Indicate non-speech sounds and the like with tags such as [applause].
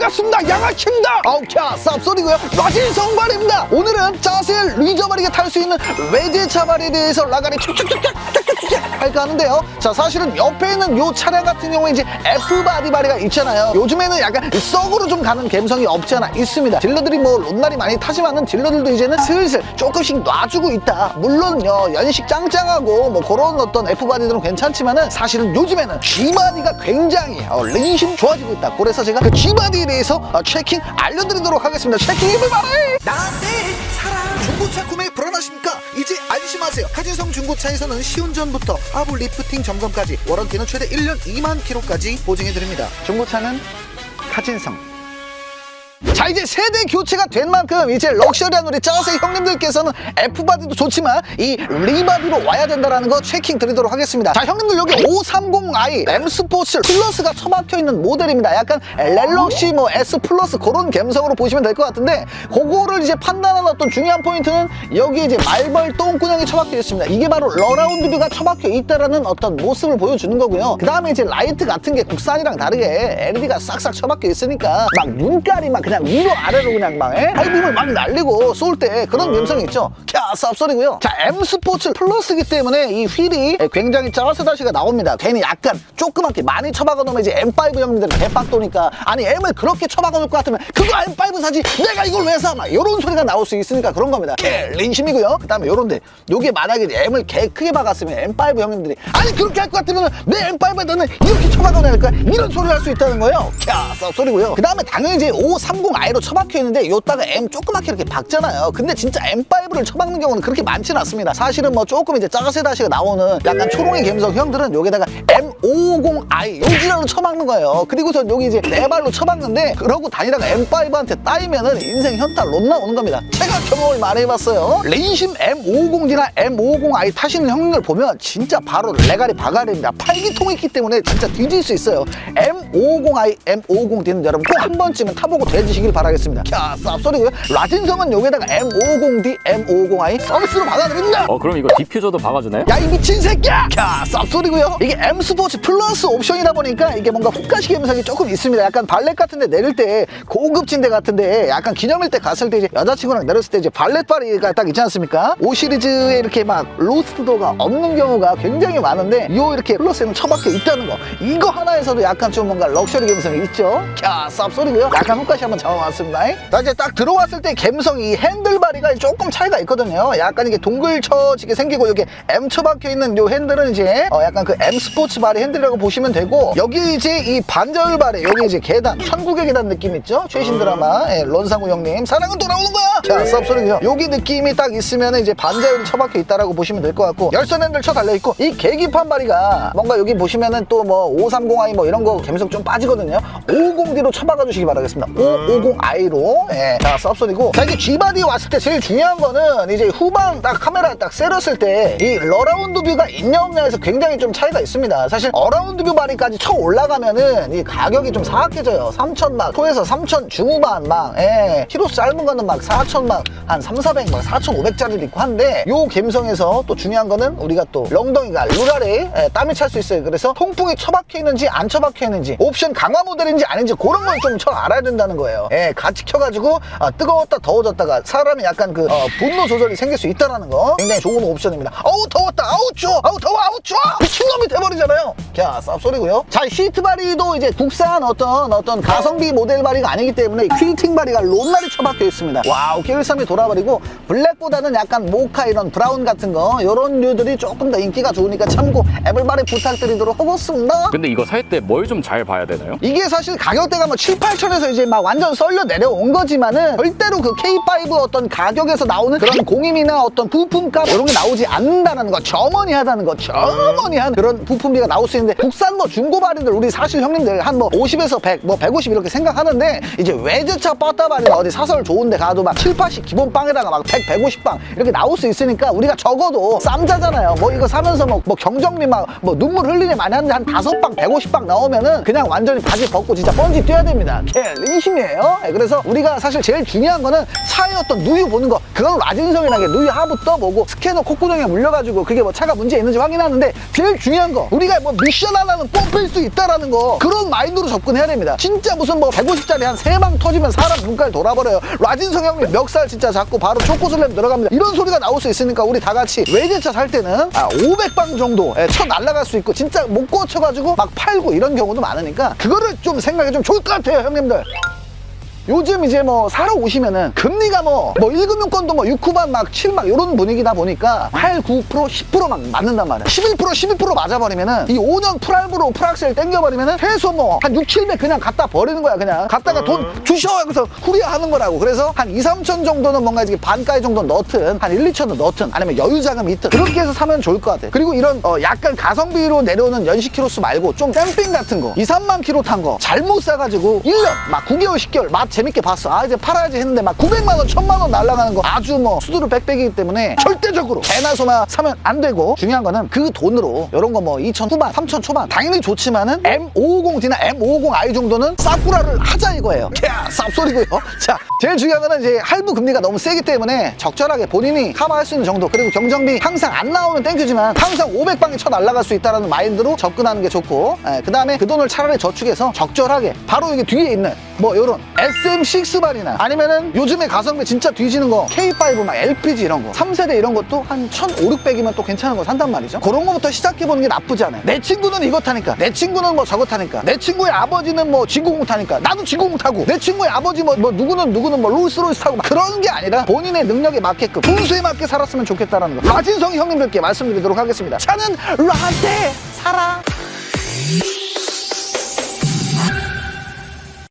반갑습니다. 양아치입니다. 아우캬 쌉소리고요. 라진 성발입니다. 오늘은 자세를 리저바리게 탈 수 있는 외제차 발에 대해서 라가리 촉촉촉촉 할까 하는데요. 자 사실은 옆에 있는 요 차량 같은 경우에 이제 F바디 바리가 있잖아요. 요즘에는 약간 썩으로 좀 가는 감성이 없지 않아 있습니다. 딜러들이 뭐 롯날이 많이 타지만은 딜러들도 이제는 슬슬 조금씩 놔주고 있다. 물론요 연식 짱짱하고 뭐 그런 어떤 F바디들은 괜찮지만은 사실은 요즘에는 G바디가 굉장히 어, 레이심 좋아지고 있다. 그래서 제가 그 G바디에 대해서 어, 체킹 알려드리도록 하겠습니다. 체킹 해볼 만해 나한테 사랑 중고차 구매 불안하십니까? 이제 안심하세요. 카진성 중고차에서는 시운전부터 하부 리프팅 점검까지 워런티는 최대 1년 2만 킬로까지 보증해드립니다. 중고차는 카진성. 자 이제 세대 교체가 된 만큼 이제 럭셔리한 우리 짜세 형님들께서는 F바디도 좋지만 이 리바디로 와야 된다는 거 체킹 드리도록 하겠습니다. 자 형님들 여기 530i M 스포츠 플러스가 처박혀 있는 모델입니다. 약간 렐럭시 뭐 S 플러스 그런 감성으로 보시면 될 것 같은데 그거를 이제 판단하는 어떤 중요한 포인트는 여기 이제 말벌 똥구녕이 처박혀 있습니다. 이게 바로 러라운드 뷰가 처박혀 있다라는 어떤 모습을 보여주는 거고요. 그 다음에 이제 라이트 같은 게 국산이랑 다르게 LED가 싹싹 처박혀 있으니까 막 눈깔이 막 그냥 위로 아래로 그냥 막 에? 하이빔을 막 날리고 쏠 때 그런 감성이 있죠. 캬 쌉소리고요. 자 M 스포츠 플러스기 때문에 이 휠이 굉장히 짜스다시가 나옵니다. 괜히 약간 조그맣게 많이 처박아 놓으면 이제 M5 형님들은 개빡도니까. 아니 M을 그렇게 처박아 놓을 것 같으면 그거 M5 사지. 내가 이걸 왜 사? 막 이런 소리가 나올 수 있으니까 그런 겁니다. 개 린심이고요. 그 다음에 요런데 요게 만약에 M을 개 크게 박았으면 M5 형님들이 아니 그렇게 할 것 같으면 내 M5에 너는 이렇게 처박아 놓을까 이런 소리 할수 있다는 거예요. 캬 쌉소리고요. 그 다음에 당연히 이제 530i로 처박혀 있는데 요따가 M 조그맣게 이렇게 박잖아요. 근데 진짜 M5를 처박는 경우는 그렇게 많지는 않습니다. 사실은 뭐 조금 이제 짜세다시가 나오는 약간 초롱의 감성 형들은 여기다가 M550i 요지라로 처박는 거예요. 그리고서 여기 이제 네 발로 처박는데 그러고 다니다가 M5한테 따이면은 인생 현타 롯 나 오는 겁니다. 제가 경험을 많이 해봤어요. 레이심 M550D나 M550i 타시는 형님들 보면 진짜 바로 레가리 바가리입니다. 팔기통이 있기 때문에 진짜 뒤질 수 있어요. M550i M550D는 여러분 꼭 한 번쯤은 타보고 되지 시길 바라겠습니다. 캬 쌉소리고요? 라진성은 여기다가 M550D M550i 서비스로 받아드립니다. 어 그럼 이거 디퓨저도 박아주나요? 야 이 미친 새끼야! 야 쌉소리고요. 이게 M 스포츠 플러스 옵션이다 보니까 이게 뭔가 후가시 감성이 조금 있습니다. 약간 발렛 같은데 내릴 때 고급진 데 같은데 약간 기념일 때 갔을 때 이제 여자친구랑 내렸을 때 이제 발렛 바리가 딱 있지 않습니까? 5 시리즈에 이렇게 막 로스트도가 없는 경우가 굉장히 많은데 요 이렇게 플러스에는 처박혀 있다는 거. 이거 하나에서도 약간 좀 뭔가 럭셔리 감성이 있죠? 야 쌉소리고요. 약간 후가시 한번 잡아봤습니다. 자 이제 딱 들어왔을 때 감성이 핸들바리가 조금 차이가 있거든요. 약간 이게 동글쳐지게 생기고 여기 M 처 박혀 있는 요 핸들은 이제 어 약간 그 M 스포츠 바리 핸들이라고 보시면 되고 여기 이제 이 반절 바리 여기 이제 계단 천국의 계단 느낌 있죠? 최신 드라마. 예, 론상우 형님. 사랑은 돌아오는 거야! 자 쌉소리고요. 여기 느낌이 딱 있으면 이제 반자율이 처박혀 있다라고 보시면 될 것 같고 열선 핸들 쳐 달려 있고 이 계기판 바리가 뭔가 여기 보시면은 또 뭐 530i 뭐 이런 거 감성 좀 빠지거든요. 50D로 쳐박아 주시기 바라겠습니다 550i로 예. 자 쌉소리고 자 이제 G바디 왔을 때 제일 중요한 거는 이제 후방 딱 카메라 딱 세렸을 때 이 러라운드 뷰가 있냐 없냐에서 굉장히 좀 차이가 있습니다 사실 어라운드 뷰 바리까지 쳐 올라가면은 이 가격이 좀 사악해져요 3천 막 초에서 3천 중후반 막 예. 키로수 짧은 거는 막 4천 막 한 3, 400, 막 4,500짜리도 있고 한데 요 감성에서 또 중요한 거는 우리가 또 렁덩이가 루랄에 예, 땀이 찰 수 있어요 그래서 통풍이 처박혀 있는지 안 처박혀 있는지 옵션 강화 모델인지 아닌지 그런 걸 좀 쳐 알아야 된다는 거예요 예, 같이 켜가지고 아, 뜨거웠다 더워졌다가 사람이 약간 그 어, 분노 조절이 생길 수 있다는 거. 굉장히 좋은 옵션입니다. 아우 더웠다. 아우 추워. 아우 더워. 아우 추워. 미친놈이 돼버리잖아요. 자 쌉소리고요. 자 시트 바리도 이제 국산 어떤 어떤 가성비 모델 바리가 아니기 때문에 퀼팅 바리가 롬날이 처박혀 있습니다. 와우 길삼이 돌아버리고 블랙보다는 약간 모카 이런 브라운 같은 거 이런 류들이 조금 더 인기가 좋으니까 참고 애블바리 부탁드리도록 하겠습니다. 근데 이거 살 때 뭘 좀 잘 봐야 되나요? 이게 사실 가격대가 뭐 7, 8천에서 이제 막 완전 썰려 내려온 거지만은 절대로 그 K5 어떤 가격에서 나오는 그런 공임이나 어떤 부품값 이런 게 나오지 않는다는 거 저머니하다는 거 저머니한 그런 부품비가 나올 수 있는데 국산 뭐 중고 발인들 우리 사실 형님들 한 뭐 50에서 100, 뭐 150 이렇게 생각하는데 이제 외제차 빠따 발이나 어디 사설 좋은데 가도 막 7, 80 기본 빵에다가 막 100, 150빵 이렇게 나올 수 있으니까 우리가 적어도 쌈자잖아요. 뭐 이거 사면서 뭐, 뭐 경정리 막 뭐 눈물 흘리니 많이 하는데 한 다섯 빵 150빵 나오면은 그냥 완전히 바지 벗고 진짜 번지 뛰어야 됩니다. 개 린심이에요 거예요. 예, 그래서 우리가 사실 제일 중요한 거는 차의 어떤 누유 보는 거. 그건 라진성이라게 누유 하부 떠보고 스캐너 콧구멍에 물려가지고 그게 뭐 차가 문제 있는지 확인하는데 제일 중요한 거. 우리가 뭐 미션 하나는 뽑힐 수 있다라는 거. 그런 마인드로 접근해야 됩니다. 진짜 무슨 뭐 150짜리 한 세 방 터지면 사람 눈깔 돌아버려요. 라진성 형님 멱살 진짜 잡고 바로 초코슬램 들어갑니다. 이런 소리가 나올 수 있으니까 우리 다 같이 외제차 살 때는 아, 500방 정도 예, 쳐 날라갈 수 있고 진짜 못 고쳐가지고 막 팔고 이런 경우도 많으니까 그거를 좀 생각이 좀 좋을 것 같아요 형님들. 요즘 이제 뭐 사러 오시면은 금리가 뭐, 뭐 1금융권도 뭐 6후반 막 7 막 이런 분위기다 보니까 8, 9%, 10%막 맞는단 말이야. 11%, 12% 맞아버리면은 이 5년 풀알부로 풀악셀 땡겨버리면은 최소 뭐 한 6, 700 그냥 갖다 버리는 거야 그냥. 갖다가 돈 주셔 하면서 후리야 하는 거라고. 그래서 한 2, 3천 정도는 뭔가 이제 반가이 정도 넣든 한 1, 2천은 넣든 아니면 여유자금 있든 그렇게 해서 사면 좋을 것 같아. 그리고 이런 어 약간 가성비로 내려오는 연식 키로수 말고 좀 댐핑 같은 거 2, 3만 키로 탄 거 잘못 사가지고 1년 막 9개월, 10개월 맛 재밌게 봤어. 아 이제 팔아야지 했는데 막 900만 원, 1000만 원 날라가는 거 아주 뭐 수두룩 빽빽이기 때문에 절대적으로 개나 소나 사면 안 되고 중요한 거는 그 돈으로 이런 거 뭐 2천 후반, 3천 초반 당연히 좋지만은 M550D나 M550i 정도는 싸구라를 하자 이거예요. [laughs] 야 쌉소리고요. [laughs] 자 제일 중요한 거는 이제 할부 금리가 너무 세기 때문에 적절하게 본인이 커버할 수 있는 정도 그리고 경정비 항상 안 나오면 땡큐지만 항상 500방에 쳐 날라갈 수 있다는 마인드로 접근하는 게 좋고 그 다음에 그 돈을 차라리 저축해서 적절하게 바로 여기 뒤에 있는 뭐 요런 SM6반이나 아니면은 요즘에 가성비 진짜 뒤지는 거 K5 막 LPG 이런 거 3세대 이런 것도 한 1,500, 600이면 또 괜찮은 거 산단 말이죠. 그런 거부터 시작해보는 게 나쁘지 않아요. 내 친구는 이거 타니까 내 친구는 뭐 저거 타니까 내 친구의 아버지는 뭐 G90 타니까 나도 G90 타고 내 친구의 아버지 뭐, 뭐 누구는 누구는 뭐 롤스로이스 타고 막 그런 게 아니라 본인의 능력에 맞게끔 분수에 맞게 살았으면 좋겠다라는 거. 라진성 형님들께 말씀드리도록 하겠습니다. 차는 라떼! 사라